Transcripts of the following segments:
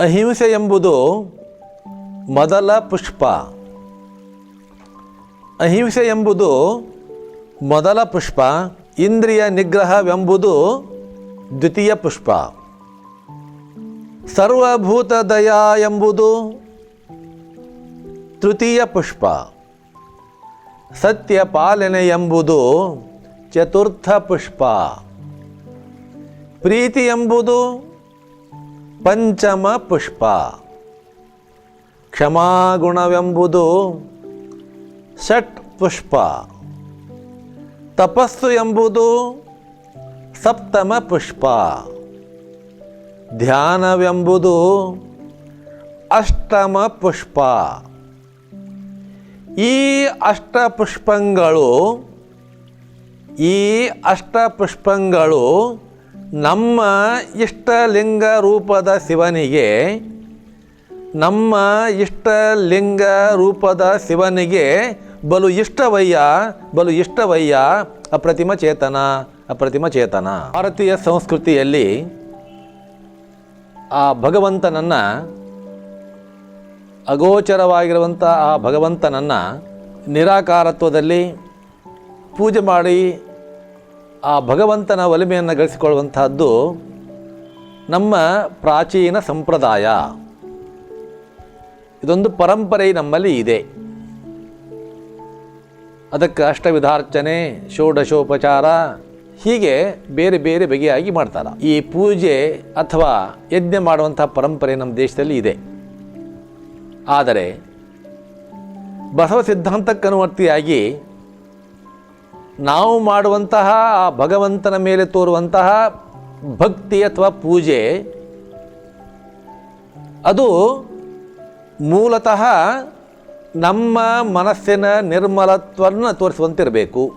ಅಹಿಂಸೆ ಎಂಬುದು ಮೊದಲ ಪುಷ್ಪ. ಅಹಿಂಸೆ ಎಂಬುದು ಮೊದಲ ಪುಷ್ಪ, ಇಂದ್ರಿಯ ನಿಗ್ರಹವೆಂಬುದು ದ್ವಿತೀಯ ಪುಷ್ಪ. ಸರ್ವಭೂತ ದಯಾ ಎಂಬುದು ತೃತೀಯ ಪುಷ್ಪ. ಸತ್ಯ ಪಾಲನೆ ಎಂಬುದು ಚತುರ್ಥ ಪುಷ್ಪ. ಪ್ರೀತಿ ಎಂಬುದು ಪಂಚಮ ಪುಷ್ಪ. ಕ್ಷಮಾಗುಣವೆಂಬುದು ಷಟ್ ಪುಷ್ಪ. ತಪಸ್ಸು ಎಂಬುದು ಸಪ್ತಮ ಪುಷ್ಪ. ಧ್ಯಾನವೆಂಬುದು ಅಷ್ಟಮ ಪುಷ್ಪ. ಈ ಅಷ್ಟಪುಷ್ಪಗಳು ಈ ಅಷ್ಟಪುಷ್ಪಗಳು ನಮ್ಮ ಇಷ್ಟಲಿಂಗ ರೂಪದ ಶಿವನಿಗೆ, ನಮ್ಮ ಇಷ್ಟಲಿಂಗ ರೂಪದ ಶಿವನಿಗೆ, ಬಲು ಇಷ್ಟವಯ್ಯ ಬಲು ಇಷ್ಟವಯ್ಯ, ಅಪ್ರತಿಮ ಚೇತನ ಅಪ್ರತಿಮ ಚೇತನ. ಭಾರತೀಯ ಸಂಸ್ಕೃತಿಯಲ್ಲಿ ಆ ಭಗವಂತನನ್ನು ಅಗೋಚರವಾಗಿರುವಂಥ ಆ ಭಗವಂತನನ್ನು ನಿರಾಕಾರತ್ವದಲ್ಲಿ ಪೂಜೆ ಮಾಡಿ ಆ ಭಗವಂತನ ಒಲಿಮೆಯನ್ನು ಗಳಿಸಿಕೊಳ್ಳುವಂತಹದ್ದು ನಮ್ಮ ಪ್ರಾಚೀನ ಸಂಪ್ರದಾಯ. ಇದೊಂದು ಪರಂಪರೆ ನಮ್ಮಲ್ಲಿ ಇದೆ. ಅದಕ್ಕೆ ಅಷ್ಟವಿಧಾರ್ಚನೆ, ಷೋಡಶೋಪಚಾರ ಹೀಗೆ ಬೇರೆ ಬೇರೆ ಬಗೆಯಾಗಿ ಮಾಡ್ತಾರೆ. ಈ ಪೂಜೆ ಅಥವಾ ಯಜ್ಞ ಮಾಡುವಂಥ ಪರಂಪರೆ ನಮ್ಮ ದೇಶದಲ್ಲಿ ಇದೆ. ಆದರೆ ಬಸವ ಸಿದ್ಧಾಂತಕ್ಕನುವರ್ತಿಯಾಗಿ ನಾವು ಮಾಡುವಂತಹ, ಆ ಭಗವಂತನ ಮೇಲೆ ತೋರುವಂತಹ ಭಕ್ತಿ ಅಥವಾ ಪೂಜೆ, ಅದು ಮೂಲತಃ ನಮ್ಮ ಮನಸ್ಸಿನ ನಿರ್ಮಲತ್ವವನ್ನು ತೋರಿಸುವಂತಿರಬೇಕು.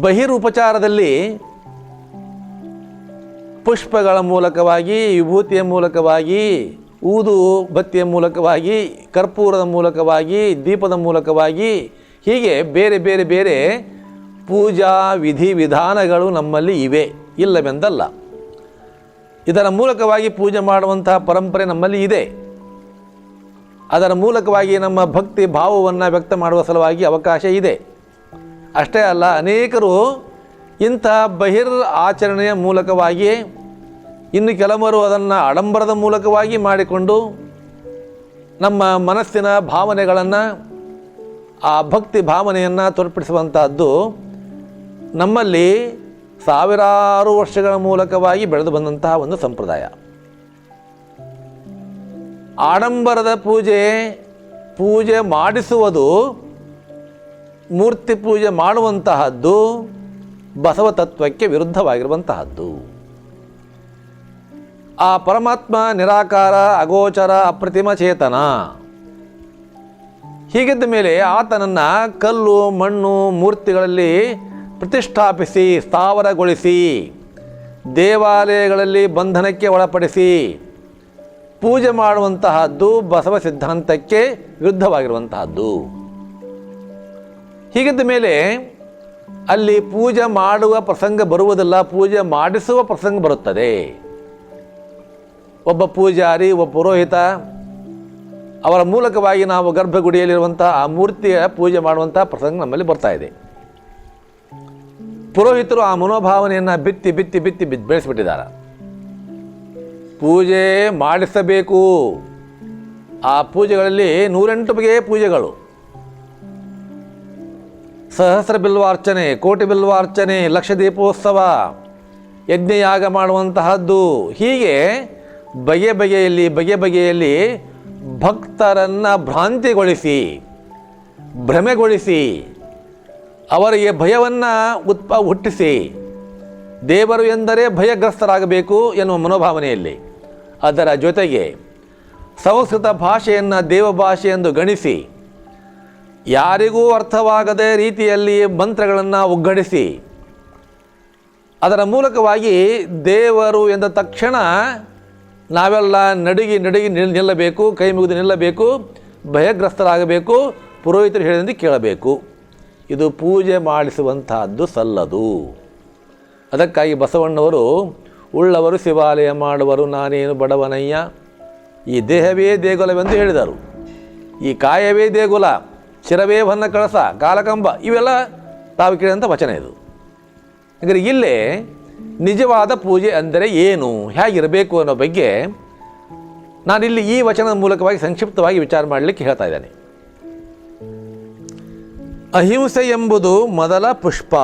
ಬಹಿರುಪಚಾರದಲ್ಲಿ ಪುಷ್ಪಗಳ ಮೂಲಕವಾಗಿ, ವಿಭೂತಿಯ ಮೂಲಕವಾಗಿ, ಊದು ಬತ್ತಿಯ ಮೂಲಕವಾಗಿ, ಕರ್ಪೂರದ ಮೂಲಕವಾಗಿ, ದೀಪದ ಮೂಲಕವಾಗಿ ಹೀಗೆ ಬೇರೆ ಬೇರೆ ಬೇರೆ ಪೂಜಾ ವಿಧಿ ವಿಧಾನಗಳು ನಮ್ಮಲ್ಲಿ ಇವೆ. ಇಲ್ಲವೆಂದಲ್ಲ. ಇದರ ಮೂಲಕವಾಗಿ ಪೂಜೆ ಮಾಡುವಂತಹ ಪರಂಪರೆ ನಮ್ಮಲ್ಲಿ ಇದೆ. ಅದರ ಮೂಲಕವಾಗಿ ನಮ್ಮ ಭಕ್ತಿ ಭಾವವನ್ನು ವ್ಯಕ್ತ ಮಾಡುವ ಸಲುವಾಗಿ ಅವಕಾಶ ಇದೆ. ಅಷ್ಟೇ ಅಲ್ಲ, ಅನೇಕರು ಇಂಥ ಬಹಿರ್ ಆಚರಣೆಯ ಮೂಲಕವಾಗಿ ಇನ್ನು ಕೆಲವರು ಅದನ್ನು ಆಡಂಬರದ ಮೂಲಕವಾಗಿ ಮಾಡಿಕೊಂಡು ನಮ್ಮ ಮನಸ್ಸಿನ ಭಾವನೆಗಳನ್ನು ಆ ಭಕ್ತಿ ಭಾವನೆಯನ್ನು ತೋರ್ಪಡಿಸುವಂತಹದ್ದು ನಮ್ಮಲ್ಲಿ ಸಾವಿರಾರು ವರ್ಷಗಳ ಮೂಲಕವಾಗಿ ಬೆಳೆದು ಬಂದಂತಹ ಒಂದು ಸಂಪ್ರದಾಯ. ಆಡಂಬರದ ಪೂಜೆ ಪೂಜೆ ಮಾಡಿಸುವುದು, ಮೂರ್ತಿ ಪೂಜೆ ಮಾಡುವಂತಹದ್ದು ಬಸವ ತತ್ವಕ್ಕೆ ವಿರುದ್ಧವಾಗಿರುವಂತಹದ್ದು. ಆ ಪರಮಾತ್ಮ ನಿರಾಕಾರ, ಅಗೋಚರ, ಅಪ್ರತಿಮ ಚೇತನ ಹೀಗಿದ್ದ ಮೇಲೆ ಆತನನ್ನು ಕಲ್ಲು, ಮಣ್ಣು, ಮೂರ್ತಿಗಳಲ್ಲಿ ಪ್ರತಿಷ್ಠಾಪಿಸಿ, ಸ್ಥಾವರಗೊಳಿಸಿ, ದೇವಾಲಯಗಳಲ್ಲಿ ಬಂಧನಕ್ಕೆ ಒಳಪಡಿಸಿ, ಪೂಜೆ ಮಾಡುವಂತಹದ್ದು ಬಸವ ಸಿದ್ಧಾಂತಕ್ಕೆ ವಿರುದ್ಧವಾಗಿರುವಂತಹದ್ದು. ಹೀಗಿದ್ದ ಮೇಲೆ ಅಲ್ಲಿ ಪೂಜೆ ಮಾಡುವ ಪ್ರಸಂಗ ಬರುವುದಿಲ್ಲ, ಪೂಜೆ ಮಾಡಿಸುವ ಪ್ರಸಂಗ ಬರುತ್ತದೆ. ಒಬ್ಬ ಪೂಜಾರಿ, ಒಬ್ಬ ಪುರೋಹಿತ ಅವರ ಮೂಲಕವಾಗಿ ನಾವು ಗರ್ಭಗುಡಿಯಲ್ಲಿರುವಂಥ ಆ ಮೂರ್ತಿಯ ಪೂಜೆ ಮಾಡುವಂಥ ಪ್ರಸಂಗ ನಮ್ಮಲ್ಲಿ ಬರ್ತಾ ಇದೆ. ಪುರೋಹಿತರು ಆ ಮನೋಭಾವನೆಯನ್ನು ಬಿತ್ತಿ ಬಿತ್ತಿ ಬಿತ್ತಿ ಬಿತ್ ಬೆಳೆಸಿಬಿಟ್ಟಿದ್ದಾರೆ. ಪೂಜೆ ಮಾಡಿಸಬೇಕು. ಆ ಪೂಜೆಗಳಲ್ಲಿ ನೂರೆಂಟು ಬಗೆಯ ಪೂಜೆಗಳು. ಸಹಸ್ರ ಬಿಲ್ವಾರ್ಚನೆ, ಕೋಟಿ ಬಿಲ್ವಾರ್ಚನೆ, ಲಕ್ಷ ದೀಪೋತ್ಸವ, ಯಜ್ಞಯಾಗ ಮಾಡುವಂತಹದ್ದು. ಹೀಗೆ ಬಗೆ ಬಗೆಯಲ್ಲಿ ಬಗೆ ಬಗೆಯಲ್ಲಿ ಭಕ್ತರನ್ನು ಭ್ರಾಂತಿಗೊಳಿಸಿ, ಭ್ರಮೆಗೊಳಿಸಿ, ಅವರಿಗೆ ಭಯವನ್ನು ಉತ್ಪ, ಹುಟ್ಟಿಸಿ, ದೇವರು ಎಂದರೆ ಭಯಗ್ರಸ್ತರಾಗಬೇಕು ಎನ್ನುವ ಮನೋಭಾವನೆಯಲ್ಲಿ, ಅದರ ಜೊತೆಗೆ ಸಂಸ್ಕೃತ ಭಾಷೆಯನ್ನು ದೇವಭಾಷೆ ಎಂದು ಗಣಿಸಿ, ಯಾರಿಗೂ ಅರ್ಥವಾಗದ ರೀತಿಯಲ್ಲಿ ಮಂತ್ರಗಳನ್ನು ಒಗ್ಗಡಿಸಿ ಅದರ ಮೂಲಕವಾಗಿ ದೇವರು ಎಂದ ತಕ್ಷಣ ನಾವೆಲ್ಲ ನಡುಗಿ ನಡುಗಿ ನಿಲ್ ನಿಲ್ಲಬೇಕು, ಕೈ ಮುಗಿದು ನಿಲ್ಲಬೇಕು, ಭಯಗ್ರಸ್ತರಾಗಬೇಕು, ಪುರೋಹಿತರು ಹೇಳಿದಂತೆ ಕೇಳಬೇಕು. ಇದು ಪೂಜೆ ಮಾಡಿಸುವಂತಹದ್ದು ಸಲ್ಲದು. ಅದಕ್ಕಾಗಿ ಬಸವಣ್ಣವರು, ಉಳ್ಳವರು ಶಿವಾಲಯ ಮಾಡುವರು, ನಾನೇನು ಬಡವನಯ್ಯ? ಈ ದೇಹವೇ ದೇಗುಲವೆಂದು ಹೇಳಿದರು. ಈ ಕಾಯವೇ ದೇಗುಲ ಶಿರವೇ ಬನ್ನ ಕಳಸ, ಕಾಲಕಂಬ, ಇವೆಲ್ಲ ತಾವು ಕೇಳಿದಂಥ ವಚನ ಇದು. ಹಾಗಾದರೆ ಇಲ್ಲೇ ನಿಜವಾದ ಪೂಜೆ ಅಂದರೆ ಏನು? ಹೇಗಿರಬೇಕು ಅನ್ನೋ ಬಗ್ಗೆ ನಾನಿಲ್ಲಿ ಈ ವಚನದ ಮೂಲಕವಾಗಿ ಸಂಕ್ಷಿಪ್ತವಾಗಿ ವಿಚಾರ ಮಾಡಲಿಕ್ಕೆ ಹೇಳ್ತಾ ಇದ್ದೇನೆ. ಅಹಿಂಸೆ ಎಂಬುದು ಮೊದಲ ಪುಷ್ಪ.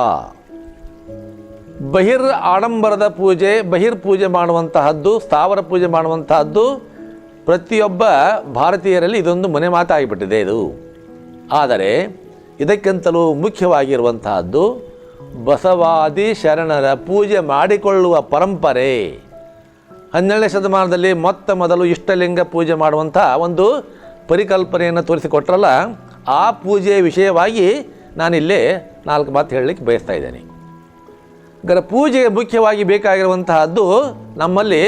ಬಹಿರ್ ಆಡಂಬರದ ಪೂಜೆ, ಬಹಿರ್ ಪೂಜೆ ಮಾಡುವಂತಹದ್ದು, ಸ್ಥಾವರ ಪೂಜೆ ಮಾಡುವಂತಹದ್ದು ಪ್ರತಿಯೊಬ್ಬ ಭಾರತೀಯರಲ್ಲಿ ಇದೊಂದು ಮನೆ ಮಾತಾಗಿಬಿಟ್ಟಿದೆ ಇದು. ಆದರೆ ಇದಕ್ಕಿಂತಲೂ ಮುಖ್ಯವಾಗಿರುವಂತಹದ್ದು ಬಸವಾದಿ ಶರಣರ ಪೂಜೆ ಮಾಡಿಕೊಳ್ಳುವ ಪರಂಪರೆ. ಹನ್ನೆರಡನೇ ಶತಮಾನದಲ್ಲಿ ಮೊತ್ತ ಮೊದಲು ಇಷ್ಟಲಿಂಗ ಪೂಜೆ ಮಾಡುವಂಥ ಒಂದು ಪರಿಕಲ್ಪನೆಯನ್ನು ತೋರಿಸಿಕೊಟ್ರಲ್ಲ, ಆ ಪೂಜೆಯ ವಿಷಯವಾಗಿ ನಾನಿಲ್ಲೇ ನಾಲ್ಕು ಮಾತು ಹೇಳಲಿಕ್ಕೆ ಬಯಸ್ತಾ ಇದ್ದೇನೆ. ಗರ ಪೂಜೆಗೆ ಮುಖ್ಯವಾಗಿ ಬೇಕಾಗಿರುವಂತಹದ್ದು ನಮ್ಮಲ್ಲಿ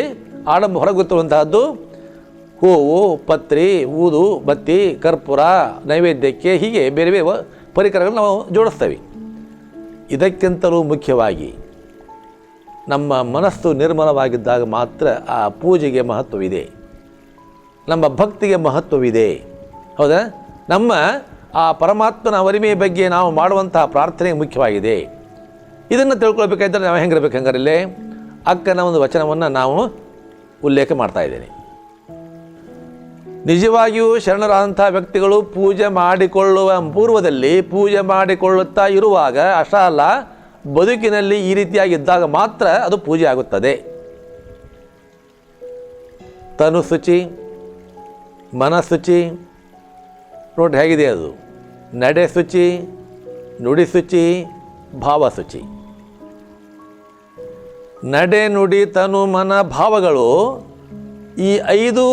ಆಡಂಬ ಹೊರಗುತ್ತಿರುವಂತಹದ್ದು, ಹೂವು, ಪತ್ರಿ, ಊದು, ಬತ್ತಿ, ಕರ್ಪೂರ, ನೈವೇದ್ಯಕ್ಕೆ ಹೀಗೆ ಬೇರೆ ಬೇರೆ ಪರಿಕರಗಳನ್ನು ನಾವು ಜೋಡಿಸ್ತೇವೆ. ಇದಕ್ಕಿಂತಲೂ ಮುಖ್ಯವಾಗಿ ನಮ್ಮ ಮನಸ್ಸು ನಿರ್ಮಲವಾಗಿದ್ದಾಗ ಮಾತ್ರ ಆ ಪೂಜೆಗೆ ಮಹತ್ವವಿದೆ. ನಮ್ಮ ಭಕ್ತಿಗೆ ಮಹತ್ವವಿದೆ. ಹೌದಾ? ನಮ್ಮ ಆ ಪರಮಾತ್ಮನ ವರಿಮೆ ಬಗ್ಗೆ ನಾವು ಮಾಡುವಂತಹ ಪ್ರಾರ್ಥನೆ ಮುಖ್ಯವಾಗಿದೆ. ಇದನ್ನು ತಿಳ್ಕೊಳ್ಬೇಕಾದ್ರೆ ನಾವು ಹೆಂಗಿರ್ಬೇಕು ಹಂಗಾರಿಲ್ಲೇ ಅಕ್ಕನ ಒಂದು ವಚನವನ್ನು ನಾವು ಉಲ್ಲೇಖ ಮಾಡ್ತಾ ಇದ್ದೇನೆ. ನಿಜವಾಗಿಯೂ ಶರಣರಾದಂಥ ವ್ಯಕ್ತಿಗಳು ಪೂಜೆ ಮಾಡಿಕೊಳ್ಳುವ ಪೂರ್ವದಲ್ಲಿ ಪೂಜೆ ಮಾಡಿಕೊಳ್ಳುತ್ತಾ ಇರುವಾಗ ಅಷ್ಟ ಅಲ್ಲ ಬದುಕಿನಲ್ಲಿ ಈ ರೀತಿಯಾಗಿದ್ದಾಗ ಮಾತ್ರ ಅದು ಪೂಜೆ ಆಗುತ್ತದೆ. ತನು ಶುಚಿ ಮನಶುಚಿ ನೋಡಿ ಹೇಗಿದೆ ಅದು? ನಡೆ ಶುಚಿ ನುಡಿ ಶುಚಿ ಭಾವ ಶುಚಿ ನಡೆ ನುಡಿ ತನು ಮನ ಭಾವಗಳು ಈ ಐದು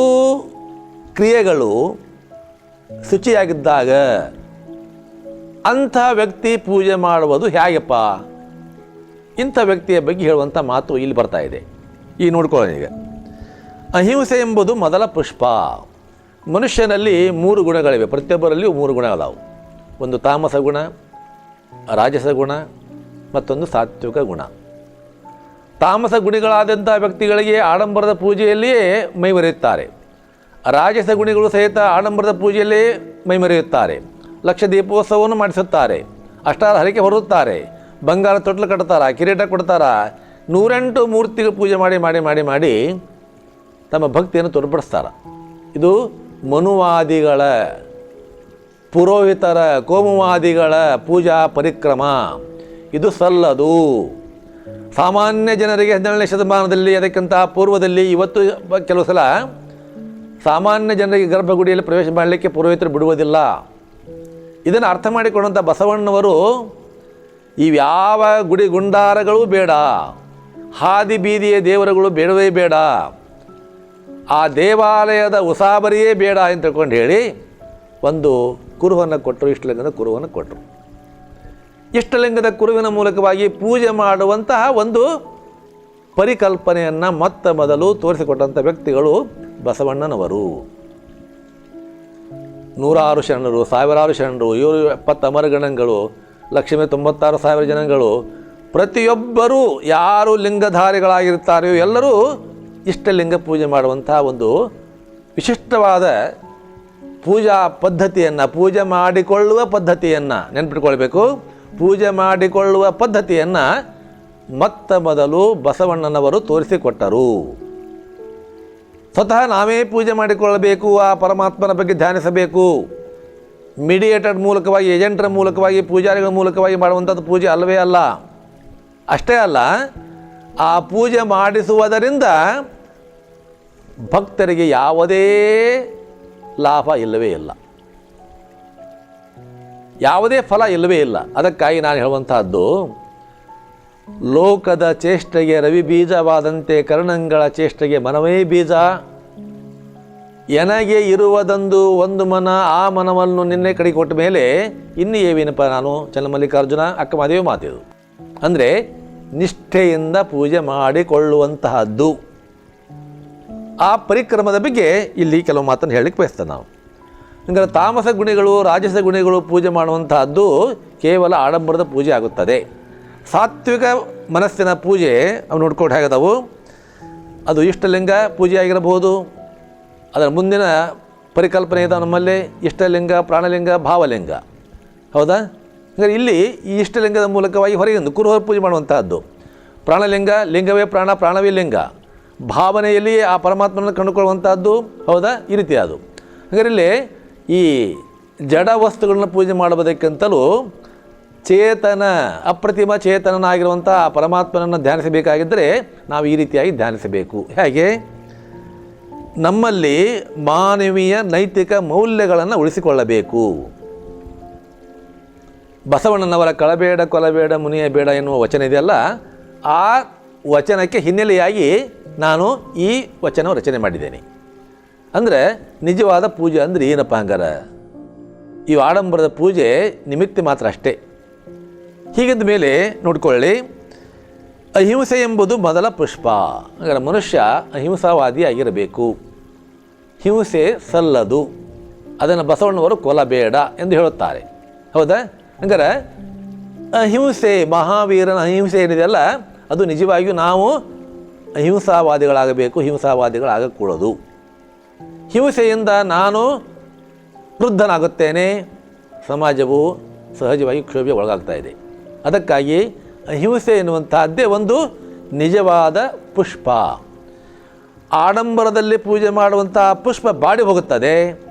ಕ್ರಿಯೆಗಳು ಶುಚಿಯಾಗಿದ್ದಾಗ ಅಂಥ ವ್ಯಕ್ತಿ ಪೂಜೆ ಮಾಡುವುದು ಹೇಗಪ್ಪ? ಇಂಥ ವ್ಯಕ್ತಿಯ ಬಗ್ಗೆ ಹೇಳುವಂಥ ಮಾತು ಇಲ್ಲಿ ಬರ್ತಾ ಇದೆ. ಈ ನೋಡ್ಕೊಳ್ಳೋಣ ಈಗ. ಅಹಿಂಸೆ ಎಂಬುದು ಮೊದಲ ಪುಷ್ಪ. ಮನುಷ್ಯನಲ್ಲಿ ಮೂರು ಗುಣಗಳಿವೆ. ಪ್ರತಿಯೊಬ್ಬರಲ್ಲಿಯೂ ಮೂರು ಗುಣ ಅದಾವು. ಒಂದು ತಾಮಸ ಗುಣ, ರಾಜಸ ಗುಣ, ಮತ್ತೊಂದು ಸಾತ್ವಿಕ ಗುಣ. ತಾಮಸ ಗುಣಿಗಳಾದಂಥ ವ್ಯಕ್ತಿಗಳಿಗೆ ಆಡಂಬರದ ಪೂಜೆಯಲ್ಲಿಯೇ ಮೈಮರೆಯುತ್ತಾರೆ ರಾಜಸ ಗುಣಿಗಳು ಸಹಿತ ಆಡಂಬರದ ಪೂಜೆಯಲ್ಲಿ ಮೈಮರೆಯುತ್ತಾರೆ. ಲಕ್ಷ ದೀಪೋತ್ಸವವನ್ನು ಮಾಡಿಸುತ್ತಾರೆ. ಅಷ್ಟಾರ ಹರಿಕೆ ಹೊರುತ್ತಾರೆ. ಬಂಗಾರ ತೊಟ್ಲು ಕಟ್ತಾರ ಕಿರೀಟ ಕೊಡ್ತಾರ ನೂರೆಂಟು ಮೂರ್ತಿಗಳ ಪೂಜೆ ಮಾಡಿ ಮಾಡಿ ಮಾಡಿ ಮಾಡಿ ತಮ್ಮ ಭಕ್ತಿಯನ್ನು ತೋರ್ಪಡಿಸ್ತಾರೆ ಇದು ಮನುವಾದಿಗಳ ಪುರೋಹಿತರ ಕೋಮುವಾದಿಗಳ ಪೂಜಾ ಪರಿಕ್ರಮ. ಇದು ಸಲ್ಲದು. ಸಾಮಾನ್ಯ ಜನರಿಗೆ ಹದಿನೇಳನೇ ಶತಮಾನದಲ್ಲಿ, ಅದಕ್ಕಿಂತ ಪೂರ್ವದಲ್ಲಿ ಇವತ್ತು ಕೆಲವು ಸಲ ಸಾಮಾನ್ಯ ಜನರಿಗೆ ಗರ್ಭಗುಡಿಯಲ್ಲಿ ಪ್ರವೇಶ ಮಾಡಲಿಕ್ಕೆ ಪುರೋಹಿತರು ಬಿಡುವುದಿಲ್ಲ. ಇದನ್ನು ಅರ್ಥ ಮಾಡಿಕೊಂಡಂಥ ಬಸವಣ್ಣವರು ಇವ್ಯಾವ ಗುಡಿ ಗುಂಡಾರಗಳು ಬೇಡ, ಹಾದಿ ಬೀದಿಯ ದೇವರುಗಳು ಬೇಡವೇ ಬೇಡ, ಆ ದೇವಾಲಯದ ಉಸಾಬರಿಯೇ ಬೇಡ ಅಂತ ತಿಳ್ಕೊಂಡು ಹೇಳಿ ಒಂದು ಕುರುವನ್ನು ಕೊಟ್ಟರು, ಇಷ್ಟಲಿಂಗದ ಕುರುವನ್ನು ಕೊಟ್ಟರು. ಇಷ್ಟಲಿಂಗದ ಕುರುವಿನ ಮೂಲಕವಾಗಿ ಪೂಜೆ ಮಾಡುವಂತಹ ಒಂದು ಪರಿಕಲ್ಪನೆಯನ್ನು ಮೊತ್ತ ಮೊದಲು ತೋರಿಸಿಕೊಟ್ಟಂಥ ವ್ಯಕ್ತಿಗಳು ಬಸವಣ್ಣನವರು. ನೂರಾರು ಶರಣರು, ಸಾವಿರಾರು ಶರಣರು ಇವರು ಎಪ್ಪತ್ತು ಅಮರಗಣಗಳು, ಲಕ್ಷ್ಮಿ ತೊಂಬತ್ತಾರು ಸಾವಿರ ಜನಗಳು, ಪ್ರತಿಯೊಬ್ಬರೂ ಯಾರು ಲಿಂಗಧಾರಿಗಳಾಗಿರ್ತಾರೆಯೋ ಎಲ್ಲರೂ ಇಷ್ಟಲಿಂಗ ಪೂಜೆ ಮಾಡುವಂಥ ಒಂದು ವಿಶಿಷ್ಟವಾದ ಪೂಜಾ ಪದ್ಧತಿಯನ್ನು, ಪೂಜೆ ಮಾಡಿಕೊಳ್ಳುವ ಪದ್ಧತಿಯನ್ನು ನೆನ್ಪಿಟ್ಕೊಳ್ಬೇಕು. ಪೂಜೆ ಮಾಡಿಕೊಳ್ಳುವ ಪದ್ಧತಿಯನ್ನು ಮೊತ್ತ ಮೊದಲು ಬಸವಣ್ಣನವರು ತೋರಿಸಿಕೊಟ್ಟರು. ಸ್ವತಃ ನಾವೇ ಪೂಜೆ ಮಾಡಿಕೊಳ್ಳಬೇಕು, ಆ ಪರಮಾತ್ಮನ ಬಗ್ಗೆ ಧ್ಯಾನಿಸಬೇಕು. ಮೀಡಿಯೇಟರ್ ಮೂಲಕವಾಗಿ ಏಜೆಂಟರ ಮೂಲಕವಾಗಿ, ಪೂಜಾರಿಗಳ ಮೂಲಕವಾಗಿ ಮಾಡುವಂಥದ್ದು ಪೂಜೆ ಅಲ್ಲವೇ ಅಲ್ಲ. ಅಷ್ಟೇ ಅಲ್ಲ, ಆ ಪೂಜೆ ಮಾಡಿಸುವುದರಿಂದ ಭಕ್ತರಿಗೆ ಯಾವುದೇ ಲಾಭ ಇಲ್ಲವೇ ಇಲ್ಲ. ಯಾವುದೇ ಫಲ ಇಲ್ಲವೇ ಇಲ್ಲ. ಅದಕ್ಕಾಗಿ ನಾನು ಹೇಳುವಂತಹದ್ದು ಲೋಕದ ಚೇಷ್ಟೆಗೆ ರವಿ ಬೀಜವಾದಂತೆ ಕರ್ಣಂಗಳ ಚೇಷ್ಟೆಗೆ ಮನವೇ ಬೀಜ. ಎನಗೆ ಇರುವುದೊಂದು ಒಂದು ಮನ, ಆ ಮನವನ್ನು ನಿನ್ನೆ ಕಡೆ ಕೊಟ್ಟ ಮೇಲೆ ಇನ್ನು ಏವೇನಪ್ಪ ನಾನು? ಚನ್ನಮಲ್ಲಿಕಾರ್ಜುನ ಅಕ್ಕ ಮದುವೆ ಮಾತಿದು ಅಂದರೆ ನಿಷ್ಠೆಯಿಂದ ಪೂಜೆ ಮಾಡಿಕೊಳ್ಳುವಂತಹದ್ದು. ಆ ಪರಿಕ್ರಮದ ಬಗ್ಗೆ ಇಲ್ಲಿ ಕೆಲವು ಮಾತನ್ನು ಹೇಳಲಿಕ್ಕೆ ಬಯಸ್ತೇನೆ ನಾವು. ಹಂಗಾರೆ ತಾಮಸ ಗುಣಿಗಳು, ರಾಜಸ ಗುಣಿಗಳು ಪೂಜೆ ಮಾಡುವಂತಹದ್ದು ಕೇವಲ ಆಡಂಬರದ ಪೂಜೆ ಆಗುತ್ತದೆ. ಸಾತ್ವಿಕ ಮನಸ್ಸಿನ ಪೂಜೆ ಅವು ನೋಡ್ಕೊಂಡು ಹೇಗದವು ಅದು ಇಷ್ಟಲಿಂಗ ಪೂಜೆ ಆಗಿರಬಹುದು ಅದರ ಮುಂದಿನ ಪರಿಕಲ್ಪನೆ ಇದೆ ನಮ್ಮಲ್ಲಿ, ಇಷ್ಟಲಿಂಗ, ಪ್ರಾಣಲಿಂಗ, ಭಾವಲಿಂಗ. ಹೌದಾ? ಹಾಗಾದ್ರೆ ಇಲ್ಲಿ ಈ ಇಷ್ಟಲಿಂಗದ ಮೂಲಕವಾಗಿ ಹೊರಗಿಂದ ಕುರುಹರ ಪೂಜೆ ಮಾಡುವಂತಹದ್ದು. ಪ್ರಾಣಲಿಂಗ, ಲಿಂಗವೇ ಪ್ರಾಣ, ಪ್ರಾಣವೇ ಲಿಂಗ. ಭಾವನೆಯಲ್ಲಿ ಆ ಪರಮಾತ್ಮನನ್ನು ಕಂಡುಕೊಳ್ಳುವಂಥದ್ದು ಹೌದಾ? ಈ ರೀತಿ ಅದು ಇಲ್ಲಿ ಈ ಜಡ ವಸ್ತುಗಳನ್ನ ಪೂಜೆ ಮಾಡುವುದಕ್ಕಿಂತಲೂ ಚೇತನ, ಅಪ್ರತಿಮ ಚೇತನನಾಗಿರುವಂಥ ಪರಮಾತ್ಮನನ್ನು ಧ್ಯಾನಿಸಬೇಕಾಗಿದ್ದರೆ ನಾವು ಈ ರೀತಿಯಾಗಿ ಧ್ಯಾನಿಸಬೇಕು. ಹೇಗೆ? ನಮ್ಮಲ್ಲಿ ಮಾನವೀಯ ನೈತಿಕ ಮೌಲ್ಯಗಳನ್ನು ಉಳಿಸಿಕೊಳ್ಳಬೇಕು. ಬಸವಣ್ಣನವರ ಕಳಬೇಡ, ಕೊಲಬೇಡ, ಮುನಿಯ ಬೇಡ ಎನ್ನುವ ವಚನ ಇದೆಯಲ್ಲ, ಆ ವಚನಕ್ಕೆ ಹಿನ್ನೆಲೆಯಾಗಿ ನಾನು ಈ ವಚನ ರಚನೆ ಮಾಡಿದ್ದೇನೆ. ಅಂದರೆ ನಿಜವಾದ ಪೂಜೆ ಅಂದರೆ ಏನಪ್ಪ ಹಂಗಾರ? ಈ ಆಡಂಬರದ ಪೂಜೆ ನಿಮಿತ್ತ ಮಾತ್ರ ಅಷ್ಟೇ. ಹೀಗಿದ್ದ ಮೇಲೆ ನೋಡ್ಕೊಳ್ಳಿ. ಅಹಿಂಸೆ ಎಂಬುದು ಮೊದಲ ಪುಷ್ಪ. ಹಾಗಾದ್ರೆ ಮನುಷ್ಯ ಅಹಿಂಸಾವಾದಿ ಆಗಿರಬೇಕು ಹಿಂಸೆ ಸಲ್ಲದು. ಅದನ್ನು ಬಸವಣ್ಣವರು ಕೊಲಬೇಡ ಎಂದು ಹೇಳುತ್ತಾರೆ. ಹೌದಾ? ಹಂಗಾರೆ ಅಹಿಂಸೆ, ಮಹಾವೀರನ ಅಹಿಂಸೆ ಏನಿದೆಯಲ್ಲ ಅದು ನಿಜವಾಗಿಯೂ ನಾವು ಅಹಿಂಸಾವಾದಿಗಳಾಗಬೇಕು, ಹಿಂಸಾವಾದಿಗಳಾಗಕೂಡದು. ಹಿಂಸೆಯಿಂದ ನಾನು ವೃದ್ಧನಾಗುತ್ತೇನೆ. ಸಮಾಜವು ಸಹಜವಾಗಿ ಕ್ಷೋಭೆ ಒಳಗಾಗ್ತಾ ಇದೆ. ಅದಕ್ಕಾಗಿ ಅಹಿಂಸೆ ಎನ್ನುವಂತಹದ್ದೇ ಒಂದು ನಿಜವಾದ ಪುಷ್ಪ. ಆಡಂಬರದಲ್ಲಿ ಪೂಜೆ ಮಾಡುವಂತಹ ಪುಷ್ಪ ಬಾಡಿ ಹೋಗುತ್ತದೆ.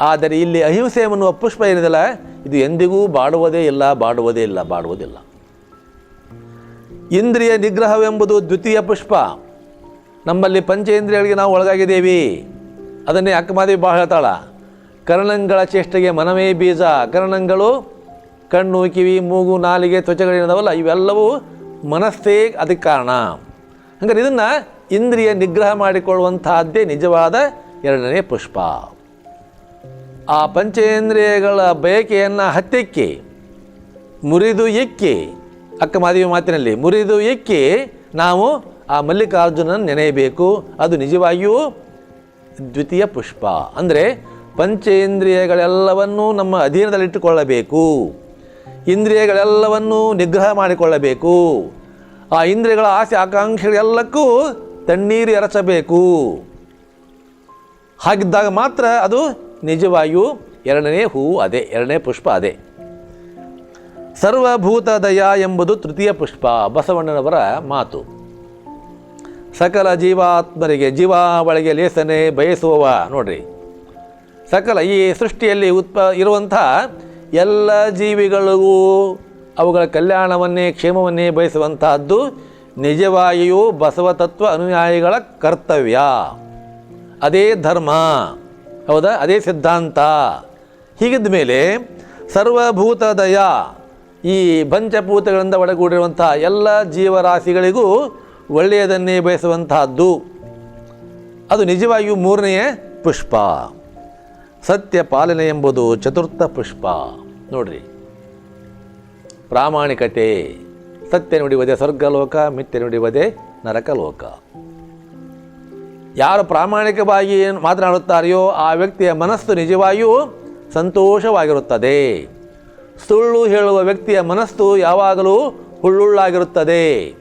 ಆದರೆ ಇಲ್ಲಿ ಅಹಿಂಸೆ ಎನ್ನುವ ಪುಷ್ಪ ಏನಿದೆಯಲ್ಲ, ಇದು ಎಂದಿಗೂ ಬಾಡುವುದೇ ಇಲ್ಲ ಬಾಡುವುದೇ ಇಲ್ಲ ಬಾಡುವುದಿಲ್ಲ ಇಂದ್ರಿಯ ನಿಗ್ರಹವೆಂಬುದು ದ್ವಿತೀಯ ಪುಷ್ಪ. ನಮ್ಮಲ್ಲಿ ಪಂಚೇಂದ್ರಿಯಗಳಿಗೆ ನಾವು ಒಳಗಾಗಿದ್ದೇವೆ. ಅದನ್ನೇ ಅಕ್ಕಮಾದೇವಿ ಭಾಳ ಹೇಳ್ತಾಳ. ಕರ್ಣಂಗಳ ಚೇಷ್ಟೆಗೆ ಮನವೇ ಬೀಜ. ಕರ್ಣಂಗಳು ಕಣ್ಣು ಕಿವಿ ಮೂಗು, ನಾಲಿಗೆ ತ್ವಚೆಗಳೇನದವಲ್ಲ ಇವೆಲ್ಲವೂ ಮನಸ್ಸೇ ಅದಕ್ಕೆ ಕಾರಣ. ಹಂಗಾರೆ ಇದನ್ನು ಇಂದ್ರಿಯ ನಿಗ್ರಹ ಮಾಡಿಕೊಳ್ಳುವಂತಹದ್ದೇ ನಿಜವಾದ ಎರಡನೇ ಪುಷ್ಪ. ಆ ಪಂಚೇಂದ್ರಿಯಗಳ ಬಯಕೆಯನ್ನು ಹತ್ತಿಕ್ಕಿ, ಮುರಿದು ಎಕ್ಕಿ ಅಕ್ಕ ಮಾದೇವಿ ಮಾತಿನಲ್ಲಿ, ಮುರಿದು ಎಕ್ಕಿ ನಾವು ಆ ಮಲ್ಲಿಕಾರ್ಜುನನ ನೆನೆಯಬೇಕು. ಅದು ನಿಜವಾಗಿಯೂ ದ್ವಿತೀಯ ಪುಷ್ಪ. ಅಂದರೆ ಪಂಚೇಂದ್ರಿಯಗಳೆಲ್ಲವನ್ನೂ ನಮ್ಮ ಅಧೀನದಲ್ಲಿಟ್ಟುಕೊಳ್ಳಬೇಕು. ಇಂದ್ರಿಯಗಳೆಲ್ಲವನ್ನೂ ನಿಗ್ರಹ ಮಾಡಿಕೊಳ್ಳಬೇಕು. ಆ ಇಂದ್ರಿಯಗಳ ಆಸೆ ಆಕಾಂಕ್ಷೆಗಳೆಲ್ಲಕ್ಕೂ ತಣ್ಣೀರು ಎರಚಬೇಕು. ಹಾಗಿದ್ದಾಗ ಮಾತ್ರ ಅದು ನಿಜವಾಗಿಯೂ ಎರಡನೇ ಹೂವು ಅದೇ, ಎರಡನೇ ಪುಷ್ಪ ಅದೇ. ಸರ್ವಭೂತ ದಯ ಎಂಬುದು ತೃತೀಯ ಪುಷ್ಪ, ಬಸವಣ್ಣನವರ ಮಾತು. ಸಕಲ ಜೀವಾತ್ಮರಿಗೆ ಜೀವ ಒಳಗೆ ಲೇಸನೆ ಬಯಸುವವ, ನೋಡ್ರಿ. ಸಕಲ ಈ ಸೃಷ್ಟಿಯಲ್ಲಿ ಉತ್ಪ ಇರುವಂಥ ಎಲ್ಲ ಜೀವಿಗಳಿಗೂ ಅವುಗಳ ಕಲ್ಯಾಣವನ್ನೇ, ಕ್ಷೇಮವನ್ನೇ ಬಯಸುವಂತಹದ್ದು ನಿಜವಾಗಿಯೂ ಬಸವತತ್ವ ಅನುಯಾಯಿಗಳ ಕರ್ತವ್ಯ. ಅದೇ ಧರ್ಮ. ಹೌದಾ? ಅದೇ ಸಿದ್ಧಾಂತ. ಹೀಗಿದ್ದ ಮೇಲೆ ಸರ್ವಭೂತ ದಯ ಈ ಪಂಚಭೂತಗಳಿಂದ ಒಳಗೂಡಿರುವಂತಹ ಎಲ್ಲ ಜೀವರಾಶಿಗಳಿಗೂ ಒಳ್ಳೆಯದನ್ನೇ ಬಯಸುವಂತಹದ್ದು. ಅದು ನಿಜವಾಗಿಯೂ ಮೂರನೆಯ ಪುಷ್ಪ. ಸತ್ಯ ಪಾಲನೆ ಎಂಬುದು ಚತುರ್ಥ ಪುಷ್ಪ. ನೋಡ್ರಿ. ಪ್ರಾಮಾಣಿಕತೆ, ಸತ್ಯ ನುಡಿಯುವುದೇ ಸ್ವರ್ಗಲೋಕ, ಮಿಥ್ಯ ನುಡಿಯುವುದೇ ನರಕಲೋಕ. ಯಾರು ಪ್ರಾಮಾಣಿಕವಾಗಿ ಏನು ಮಾತನಾಡುತ್ತಾರೆಯೋ ಆ ವ್ಯಕ್ತಿಯ ಮನಸ್ಸು ನಿಜವಾಗಿಯೂ ಸಂತೋಷವಾಗಿರುತ್ತದೆ. ಸುಳ್ಳು ಹೇಳುವ ವ್ಯಕ್ತಿಯ ಮನಸ್ಸು ಯಾವಾಗಲೂ ಹುಳ್ಳುಳ್ಳಾಗಿರುತ್ತದೆ.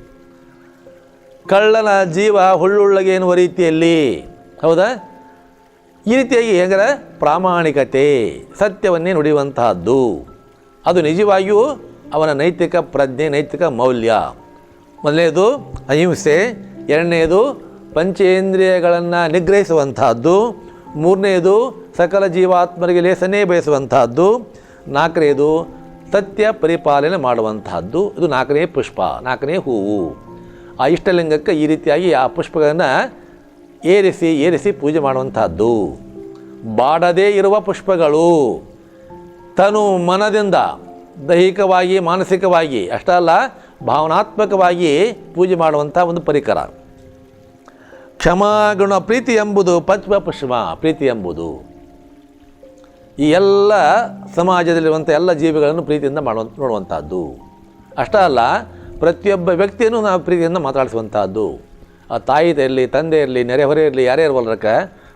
ಕಳ್ಳನ ಜೀವ ಹುಳ್ಳುಳ್ಳಗೆ ಎನ್ನುವ ರೀತಿಯಲ್ಲಿ. ಹೌದಾ? ಈ ರೀತಿಯಾಗಿ ಹೆಂಗರ? ಪ್ರಾಮಾಣಿಕತೆ, ಸತ್ಯವನ್ನೇ ನುಡಿಯುವಂತಹದ್ದು. ಅದು ನಿಜವಾಗಿಯೂ ಅವನ ನೈತಿಕ ಪ್ರಜ್ಞೆ, ನೈತಿಕ ಮೌಲ್ಯ. ಮೊದಲನೇದು ಅಹಿಂಸೆ ಎರಡನೆಯದು ಪಂಚೇಂದ್ರಿಯಗಳನ್ನು ನಿಗ್ರಹಿಸುವಂತಹದ್ದು. ಮೂರನೆಯದು ಸಕಲ ಜೀವಾತ್ಮರಿಗೆ ಲೇಸನೇ ಬಯಸುವಂತಹದ್ದು. ನಾಲ್ಕನೆಯದು ಸತ್ಯ ಪರಿಪಾಲನೆ ಮಾಡುವಂತಹದ್ದು. ಇದು ನಾಲ್ಕನೇ ಪುಷ್ಪ, ನಾಲ್ಕನೇ ಹೂವು. ಆ ಇಷ್ಟಲಿಂಗಕ್ಕೆ ಈ ರೀತಿಯಾಗಿ ಆ ಪುಷ್ಪಗಳನ್ನು ಏರಿಸಿ ಏರಿಸಿ ಪೂಜೆ ಮಾಡುವಂಥದ್ದು. ಬಾಡದೇ ಇರುವ ಪುಷ್ಪಗಳು. ತನು ಮನದಿಂದ ದೈಹಿಕವಾಗಿ, ಮಾನಸಿಕವಾಗಿ ಅಷ್ಟಲ್ಲ ಭಾವನಾತ್ಮಕವಾಗಿ ಪೂಜೆ ಮಾಡುವಂಥ ಒಂದು ಪರಿಕರ. ಕ್ಷಮಾಗುಣ ಪ್ರೀತಿ ಎಂಬುದು ಪಂಚಮ ಪುಷ್ಪ, ಪ್ರೀತಿ ಎಂಬುದು. ಈ ಎಲ್ಲ ಸಮಾಜದಲ್ಲಿರುವಂಥ ಎಲ್ಲ ಜೀವಿಗಳನ್ನು ಪ್ರೀತಿಯಿಂದ ಮಾಡುವಂಥ ನೋಡುವಂಥದ್ದು. ಅಷ್ಟೇ ಅಲ್ಲ, ಪ್ರತಿಯೊಬ್ಬ ವ್ಯಕ್ತಿಯನ್ನು ನಾವು ಪ್ರೀತಿಯಿಂದ ಮಾತಾಡಿಸುವಂಥದ್ದು. ತಾಯಿ ಇರಲಿ, ತಂದೆ ಇರಲಿ ನೆರೆಹೊರೆ ಇರಲಿ, ಯಾರೇ ಇರವಲ್ರಕ್ಕ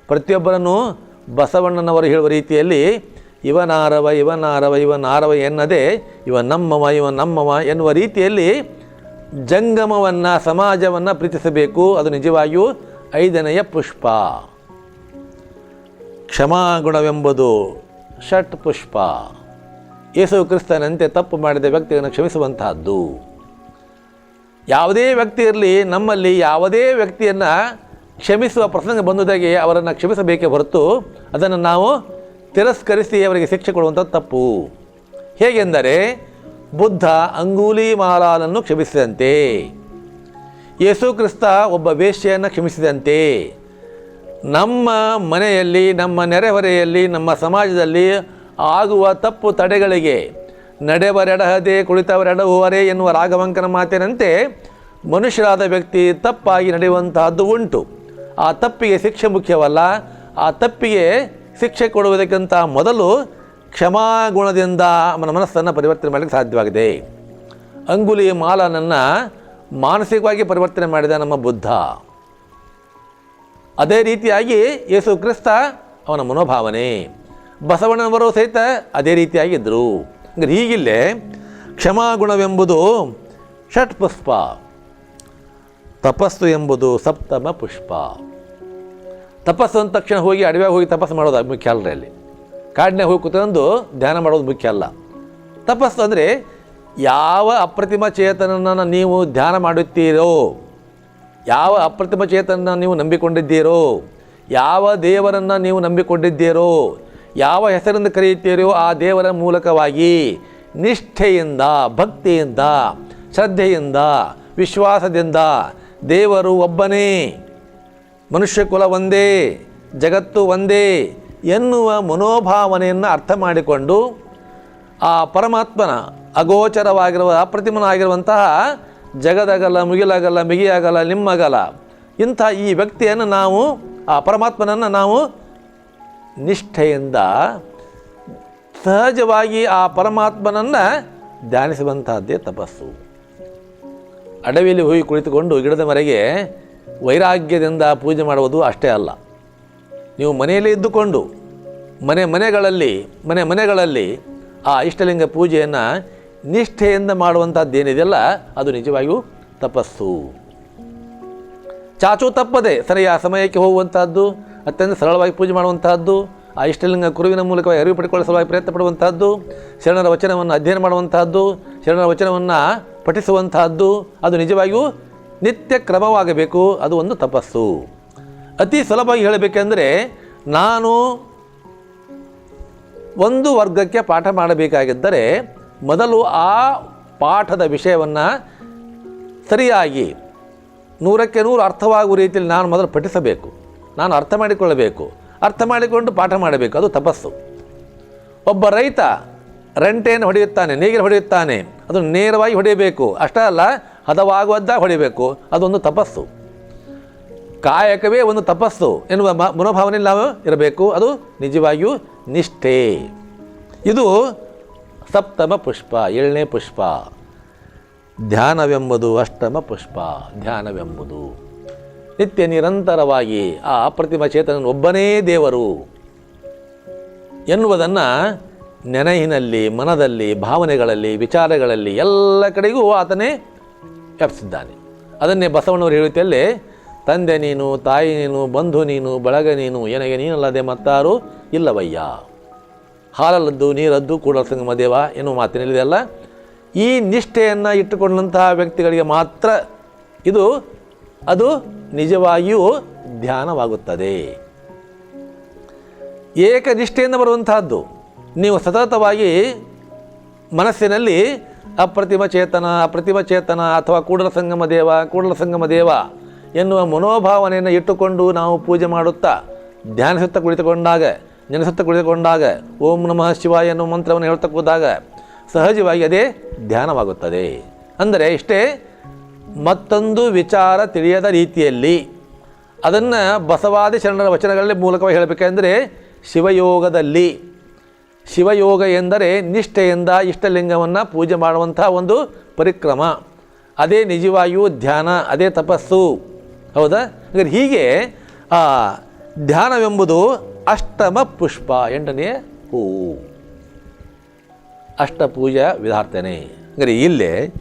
ಪ್ರತಿಯೊಬ್ಬರನ್ನು ಬಸವಣ್ಣನವರು ಹೇಳುವ ರೀತಿಯಲ್ಲಿ ಇವನಾರವ ಇವನಾರವ ಇವನಾರವ ಎನ್ನದೆ ಇವ ನಮ್ಮವ ಇವ ನಮ್ಮವ ಎನ್ನುವ ರೀತಿಯಲ್ಲಿ ಜಂಗಮವನ್ನು, ಸಮಾಜವನ್ನು ಪ್ರೀತಿಸಬೇಕು. ಅದು ನಿಜವಾಗಿಯೂ ಐದನೆಯ ಪುಷ್ಪ. ಕ್ಷಮಾಗುಣವೆಂಬುದು ಷಟ್ ಪುಷ್ಪ ಯೇಸು ಕ್ರಿಸ್ತನಂತೆ ತಪ್ಪು ಮಾಡಿದ ವ್ಯಕ್ತಿಯನ್ನು ಕ್ಷಮಿಸುವಂತಹದ್ದು. ಯಾವುದೇ ವ್ಯಕ್ತಿ ಇರಲಿ, ನಮ್ಮಲ್ಲಿ ಯಾವುದೇ ವ್ಯಕ್ತಿಯನ್ನು ಕ್ಷಮಿಸುವ ಪ್ರಸಂಗ ಬಂದುದಾಗಿ ಅವರನ್ನು ಕ್ಷಮಿಸಬೇಕೇ ಹೊರತು ಅದನ್ನು ನಾವು ತಿರಸ್ಕರಿಸಿ ಅವರಿಗೆ ಶಿಕ್ಷೆ ಕೊಡುವಂಥ ತಪ್ಪು. ಹೇಗೆಂದರೆ, ಬುದ್ಧ ಅಂಗೂಲಿ ಮಾಲಾನನ್ನು ಕ್ಷಮಿಸಿದಂತೆ, ಯೇಸು ಕ್ರಿಸ್ತ ಒಬ್ಬ ವೇಶ್ಯೆಯನ್ನು ಕ್ಷಮಿಸಿದಂತೆ, ನಮ್ಮ ಮನೆಯಲ್ಲಿ, ನಮ್ಮ ನೆರೆಹೊರೆಯಲ್ಲಿ, ನಮ್ಮ ಸಮಾಜದಲ್ಲಿ ಆಗುವ ತಪ್ಪು ತಡೆಗಳಿಗೆ ನಡೆವರೆಡಹದೆ ಕುಳಿತವರೆಡಹುವರೆ ಎನ್ನುವ ರಾಘವಂಕನ ಮಾತಿನಂತೆ ಮನುಷ್ಯರಾದ ವ್ಯಕ್ತಿ ತಪ್ಪಾಗಿ ನಡೆಯುವಂತಹದ್ದು ಉಂಟು. ಆ ತಪ್ಪಿಗೆ ಶಿಕ್ಷೆ ಮುಖ್ಯವಲ್ಲ. ಆ ತಪ್ಪಿಗೆ ಶಿಕ್ಷೆ ಕೊಡುವುದಕ್ಕಿಂತ ಮೊದಲು ಕ್ಷಮಾಗುಣದಿಂದ ಅವನ ಮನಸ್ಸನ್ನು ಪರಿವರ್ತನೆ ಮಾಡಲಿಕ್ಕೆ ಸಾಧ್ಯವಾಗಿದೆ. ಅಂಗುಲಿ ಮಾಲನನ್ನು ಮಾನಸಿಕವಾಗಿ ಪರಿವರ್ತನೆ ಮಾಡಿದ ನಮ್ಮ ಬುದ್ಧ. ಅದೇ ರೀತಿಯಾಗಿ ಯೇಸು ಕ್ರಿಸ್ತ ಅವನ ಮನೋಭಾವನೆ. ಬಸವಣ್ಣನವರು ಸಹಿತ ಅದೇ ರೀತಿಯಾಗಿದ್ದರು. ಅಂದರೆ ಹೀಗಿಲ್ಲೇ ಕ್ಷಮಾಗುಣವೆಂಬುದು ಷಟ್ ಪುಷ್ಪ, ತಪಸ್ಸು ಎಂಬುದು ಸಪ್ತಮ ಪುಷ್ಪ. ತಪಸ್ಸು ಅಂದ ತಕ್ಷಣ ಹೋಗಿ ಅಡವೆ ಹೋಗಿ ತಪಸ್ಸು ಮಾಡೋದು ಮುಖ್ಯ ಅಲ್ಲರಿ ಅಲ್ಲಿ. ಕಾಡಿನಾಗ ಹೋಗಿ ಕೂತ್ಕೊಂಡು ಧ್ಯಾನ ಮಾಡೋದು ಮುಖ್ಯ ಅಲ್ಲ. ತಪಸ್ಸು ಅಂದರೆ ಯಾವ ಅಪ್ರತಿಮ ಚೇತನನ್ನು ನೀವು ಧ್ಯಾನ ಮಾಡುತ್ತೀರೋ, ಯಾವ ಅಪ್ರತಿಮ ಚೇತನ ನೀವು ನಂಬಿಕೊಂಡಿದ್ದೀರೋ, ಯಾವ ದೇವರನ್ನು ನೀವು ನಂಬಿಕೊಂಡಿದ್ದೀರೋ ಯಾವ ಹೆಸರಿಂದ ಕರೆಯುತ್ತೀರೋ ಆ ದೇವರ ಮೂಲಕವಾಗಿ ನಿಷ್ಠೆಯಿಂದ, ಭಕ್ತಿಯಿಂದ, ಶ್ರದ್ಧೆಯಿಂದ, ವಿಶ್ವಾಸದಿಂದ ದೇವರು ಒಬ್ಬನೇ, ಮನುಷ್ಯ ಕುಲ ಒಂದೇ, ಜಗತ್ತು ಒಂದೇ ಎನ್ನುವ ಮನೋಭಾವನೆಯನ್ನು ಅರ್ಥ ಮಾಡಿಕೊಂಡು ಆ ಪರಮಾತ್ಮನ ಅಗೋಚರವಾಗಿರುವ ಅಪ್ರತಿಮನಾಗಿರುವಂತಹ ಜಗದಗಲ, ಮುಗಿಲಗಲ, ಮಿಗಿಯಗಲ, ನಿಮ್ಮಗಲ ಇಂಥ ಈ ವ್ಯಕ್ತಿಯನ್ನು ನಾವು, ಆ ಪರಮಾತ್ಮನನ್ನು ನಾವು ನಿಷ್ಠೆಯಿಂದ ಸಹಜವಾಗಿ ಆ ಪರಮಾತ್ಮನನ್ನು ಧ್ಯಾನಿಸುವಂತಹದ್ದೇ ತಪಸ್ಸು. ಅಡವಿಯಲ್ಲಿ ಹೋಗಿ ಕುಳಿತುಕೊಂಡು ಗಿಡದ ಮರೆಗೆ ವೈರಾಗ್ಯದಿಂದ ಪೂಜೆ ಮಾಡುವುದು ಅಷ್ಟೇ ಅಲ್ಲ. ನೀವು ಮನೆಯಲ್ಲೇ ಇದ್ದುಕೊಂಡು ಮನೆ ಮನೆಗಳಲ್ಲಿ ಮನೆ ಮನೆಗಳಲ್ಲಿ ಆ ಇಷ್ಟಲಿಂಗ ಪೂಜೆಯನ್ನು ನಿಷ್ಠೆಯಿಂದ ಮಾಡುವಂಥದ್ದೇನಿದೆಯಲ್ಲ ಅದು ನಿಜವಾಗಿಯೂ ತಪಸ್ಸು. ಚಾಚು ತಪ್ಪದೆ ಸರಿಯಾದ ಸಮಯಕ್ಕೆ ಹೋಗುವಂತಹದ್ದು ಅತ್ಯಂತ ಸರಳವಾಗಿ ಪೂಜೆ ಮಾಡುವಂತಹದ್ದು, ಆ ಇಷ್ಟಲಿಂಗ ಕುರುವಿನ ಮೂಲಕವಾಗಿ ಅರಿವು ಪಡೆದುಕೊಳ್ಳೋ ಸಲುವಾಗಿ ಪ್ರಯತ್ನ ಪಡುವಂತಹದ್ದು, ಶರಣರ ವಚನವನ್ನು ಅಧ್ಯಯನ ಮಾಡುವಂತಹದ್ದು, ಶರಣರ ವಚನವನ್ನು ಪಠಿಸುವಂತಹದ್ದು, ಅದು ನಿಜವಾಗಿಯೂ ನಿತ್ಯ ಕ್ರಮವಾಗಬೇಕು, ಅದು ಒಂದು ತಪಸ್ಸು. ಅತಿ ಸುಲಭವಾಗಿ ಹೇಳಬೇಕೆಂದರೆ, ನಾನು ಒಂದು ವರ್ಗಕ್ಕೆ ಪಾಠ ಮಾಡಬೇಕಾಗಿದ್ದರೆ, ಮೊದಲು ಆ ಪಾಠದ ವಿಷಯವನ್ನು ಸರಿಯಾಗಿ ನೂರಕ್ಕೆ ನೂರು ಅರ್ಥವಾಗುವ ರೀತಿಯಲ್ಲಿ ನಾನು ಮೊದಲು ಪಠಿಸಬೇಕು. ನಾನು ಅರ್ಥ ಮಾಡಿಕೊಳ್ಳಬೇಕು. ಅರ್ಥ ಮಾಡಿಕೊಂಡು ಪಾಠ ಮಾಡಬೇಕು. ಅದು ತಪಸ್ಸು. ಒಬ್ಬ ರೈತ ರಂಟೆಯನ್ನು ಹೊಡೆಯುತ್ತಾನೆ, ನೇಗಿಲು ಹೊಡೆಯುತ್ತಾನೆ. ಅದು ನೇರವಾಗಿ ಹೊಡೆಯಬೇಕು. ಅಷ್ಟೇ ಅಲ್ಲ, ಹದವಾಗುವದ್ದಾಗ ಹೊಡೆಯಬೇಕು. ಅದೊಂದು ತಪಸ್ಸು. ಕಾಯಕವೇ ಒಂದು ತಪಸ್ಸು ಎನ್ನುವ ಮ, ಮನೋಭಾವನೆ ನಾವು ಇರಬೇಕು. ಅದು ನಿಜವಾಗಿಯೂ ನಿಷ್ಠೆ. ಇದು ಸಪ್ತಮ ಪುಷ್ಪ, ಏಳನೇ ಪುಷ್ಪ. ಧ್ಯಾನವೆಂಬುದು ಅಷ್ಟಮ ಪುಷ್ಪ. ಧ್ಯಾನವೆಂಬುದು. ನಿತ್ಯ ನಿರಂತರವಾಗಿ ಆ ಅಪ್ರತಿಮ ಚೇತನ ಒಬ್ಬನೇ ದೇವರು ಎನ್ನುವುದನ್ನು ನೆನಹಿನಲ್ಲಿ, ಮನದಲ್ಲಿ, ಭಾವನೆಗಳಲ್ಲಿ, ವಿಚಾರಗಳಲ್ಲಿ ಎಲ್ಲ ಕಡೆಗೂ ಆತನೇ ವ್ಯಾಪಿಸಿದ್ದಾನೆ. ಅದನ್ನೇ ಬಸವಣ್ಣವರು ಹೇಳುತ್ತಲ್ಲೇ ತಂದೆ ನೀನು, ತಾಯಿ ನೀನು, ಬಂಧು ನೀನು, ಬಳಗ ನೀನು, ಎನಗೆ ನೀನಲ್ಲದೆ ಮತ್ತಾರು ಇಲ್ಲವಯ್ಯ. ಹಾಲಲ್ಲದ್ದು, ನೀರದ್ದು ಕೂಡ ಸಂಗಮ ದೇವ ಎನ್ನುವ ಮಾತಿನಲ್ಲಿದೆಯಲ್ಲ ಈ ನಿಷ್ಠೆಯನ್ನು ಇಟ್ಟುಕೊಂಡಂತಹ ವ್ಯಕ್ತಿಗಳಿಗೆ ಮಾತ್ರ ಇದು ನಿಜವಾಗಿಯೂ ಧ್ಯಾನವಾಗುತ್ತದೆ. ಏಕನಿಷ್ಠೆಯಿಂದ ಬರುವಂತಹದ್ದು. ನೀವು ಸತತವಾಗಿ ಮನಸ್ಸಿನಲ್ಲಿ ಅಪ್ರತಿಮ ಚೇತನ ಅಪ್ರತಿಮ ಚೇತನ ಅಥವಾ ಕೂಡಲ ಸಂಗಮ ದೇವ, ಕೂಡಲ ಸಂಗಮ ದೇವ ಎನ್ನುವ ಮನೋಭಾವನೆಯನ್ನು ಇಟ್ಟುಕೊಂಡು ನಾವು ಪೂಜೆ ಮಾಡುತ್ತಾ ಧ್ಯಾನಿಸುತ್ತಾ ಕುಳಿತುಕೊಂಡಾಗ, ನೆನೆಸುತ್ತಾ ಕುಳಿತುಕೊಂಡಾಗ, ಓಂ ನಮಃ ಶಿವಾಯ ಎನ್ನುವ ಮಂತ್ರವನ್ನು ಹೇಳ್ತಾ ಕೂತಾಗ ಸಹಜವಾಗಿ ಅದೇ ಧ್ಯಾನವಾಗುತ್ತದೆ. ಅಂದರೆ ಇಷ್ಟೇ ಮತ್ತೊಂದು ವಿಚಾರ ತಿಳಿಯದ ರೀತಿಯಲ್ಲಿ ಅದನ್ನು ಬಸವಾದಿ ಶರಣರ ವಚನಗಳಲ್ಲಿ ಮೂಲಕವಾಗಿ ಹೇಳಬೇಕೆಂದರೆ ಶಿವಯೋಗದಲ್ಲಿ. ಶಿವಯೋಗ ಎಂದರೆ ನಿಷ್ಠೆಯಿಂದ ಇಷ್ಟಲಿಂಗವನ್ನು ಪೂಜೆ ಮಾಡುವಂಥ ಒಂದು ಪರಿಕ್ರಮ. ಅದೇ ನಿಜವಾಗಿಯೂ ಧ್ಯಾನ, ಅದೇ ತಪಸ್ಸು. ಹೌದಾ? ಹಾಗಾದ್ರೆ ಹೀಗೆ ಧ್ಯಾನವೆಂಬುದು ಅಷ್ಟಮ ಪುಷ್ಪ ಎಂಟನೇ ಅಷ್ಟ ಅಷ್ಟಪೂಜಾ ವಿಧಾರ್ಥನೆ. ಅಂದರೆ ಇಲ್ಲೇ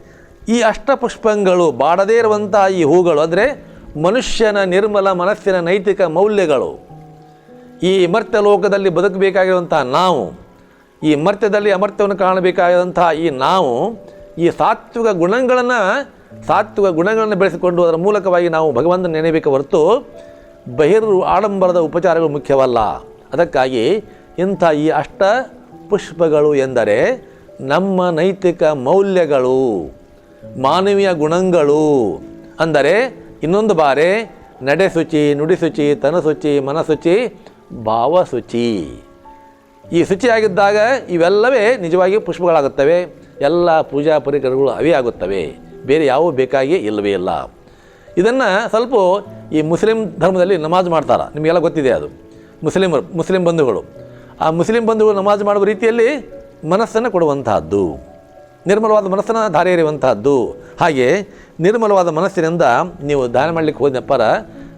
ಈ ಅಷ್ಟಪುಷ್ಪಗಳು ಬಾಡದೇ ಇರುವಂಥ ಈ ಹೂಗಳು ಅಂದರೆ ಮನುಷ್ಯನ ನಿರ್ಮಲ ಮನಸ್ಸಿನ ನೈತಿಕ ಮೌಲ್ಯಗಳು. ಈ ಮರ್ತ್ಯ ಲೋಕದಲ್ಲಿ ಬದುಕಬೇಕಾಗಿರುವಂಥ ನಾವು, ಈ ಮರ್ತ್ಯದಲ್ಲಿ ಅಮರ್ತ್ಯವನ್ನು ಕಾಣಬೇಕಾದಂತಹ ಈ ನಾವು, ಈ ಸಾತ್ವಿಕ ಗುಣಗಳನ್ನು ಸಾತ್ವಿಕ ಗುಣಗಳನ್ನು ಬೆಳೆಸಿಕೊಂಡು ಅದರ ಮೂಲಕವಾಗಿ ನಾವು ಭಗವಂತನ ನೆನೆಯಬೇಕು ಹೊರತು ಬಹಿರ್ ಆಡಂಬರದ ಉಪಚಾರಗಳು ಮುಖ್ಯವಲ್ಲ. ಅದಕ್ಕಾಗಿ ಇಂಥ ಈ ಅಷ್ಟ ಪುಷ್ಪಗಳು ಎಂದರೆ ನಮ್ಮ ನೈತಿಕ ಮೌಲ್ಯಗಳು. ಮಾನವೀಯ ಗುಣಗಳು ಅಂದರೆ ಇನ್ನೊಂದು ಬಾರಿ ನಡೆಸುಚಿ, ನುಡಿಸುಚಿ, ತನಸುಚಿ, ಮನಸುಚಿ, ಭಾವಸುಚಿ. ಈ ಶುಚಿಯಾಗಿದ್ದಾಗ ಇವೆಲ್ಲವೇ ನಿಜವಾಗಿ ಪುಷ್ಪಗಳಾಗುತ್ತವೆ. ಎಲ್ಲ ಪೂಜಾ ಪರಿಕರಗಳು ಅವೇ ಆಗುತ್ತವೆ. ಬೇರೆ ಯಾವ ಬೇಕಾಗಿ ಇಲ್ಲವೇ ಇಲ್ಲ. ಇದನ್ನು ಸ್ವಲ್ಪ ಈ ಮುಸ್ಲಿಂ ಧರ್ಮದಲ್ಲಿ ನಮಾಜ್ ಮಾಡ್ತಾರೆ. ನಿಮಗೆಲ್ಲ ಗೊತ್ತಿದೆ ಅದು. ಮುಸ್ಲಿಮರು, ಮುಸ್ಲಿಂ ಬಂಧುಗಳು. ಆ ಮುಸ್ಲಿಂ ಬಂಧುಗಳು ನಮಾಜ್ ಮಾಡುವ ರೀತಿಯಲ್ಲಿ ಮನಸ್ಸನ್ನು ಕೊಡುವಂತಹದ್ದು. ನಿರ್ಮಲವಾದ ಮನಸ್ಸನ್ನು ಧಾರೆ ಎರೆಯುವಂತಹದ್ದು. ಹಾಗೆ ನಿರ್ಮಲವಾದ ಮನಸ್ಸಿನಿಂದ ನೀವು ದಾನ ಮಾಡಲಿಕ್ಕೆ ಪರ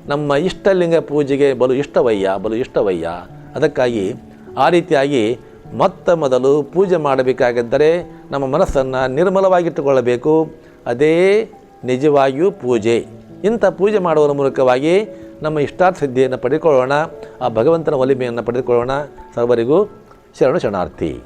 ನಮ್ಮ ಇಷ್ಟಲಿಂಗ ಪೂಜೆಗೆ ಬಲು ಇಷ್ಟವಯ್ಯ ಬಲು ಇಷ್ಟವಯ್ಯ. ಅದಕ್ಕಾಗಿ ಆ ರೀತಿಯಾಗಿ ಮೊತ್ತ ಮೊದಲು ಪೂಜೆ ಮಾಡಬೇಕಾಗಿದ್ದರೆ ನಮ್ಮ ಮನಸ್ಸನ್ನು ನಿರ್ಮಲವಾಗಿಟ್ಟುಕೊಳ್ಳಬೇಕು. ಅದೇ ನಿಜವಾಗಿಯೂ ಪೂಜೆ. ಇಂಥ ಪೂಜೆ ಮಾಡುವುದರ ಮೂಲಕವಾಗಿ ನಮ್ಮ ಇಷ್ಟಾರ್ಥ ಸಿದ್ಧಿಯನ್ನು ಪಡೆದುಕೊಳ್ಳೋಣ. ಆ ಭಗವಂತನ ಒಲಿಮೆಯನ್ನು ಪಡೆದುಕೊಳ್ಳೋಣ. ಸರ್ವರಿಗೂ ಶರಣು ಶರಣಾರ್ಥಿ.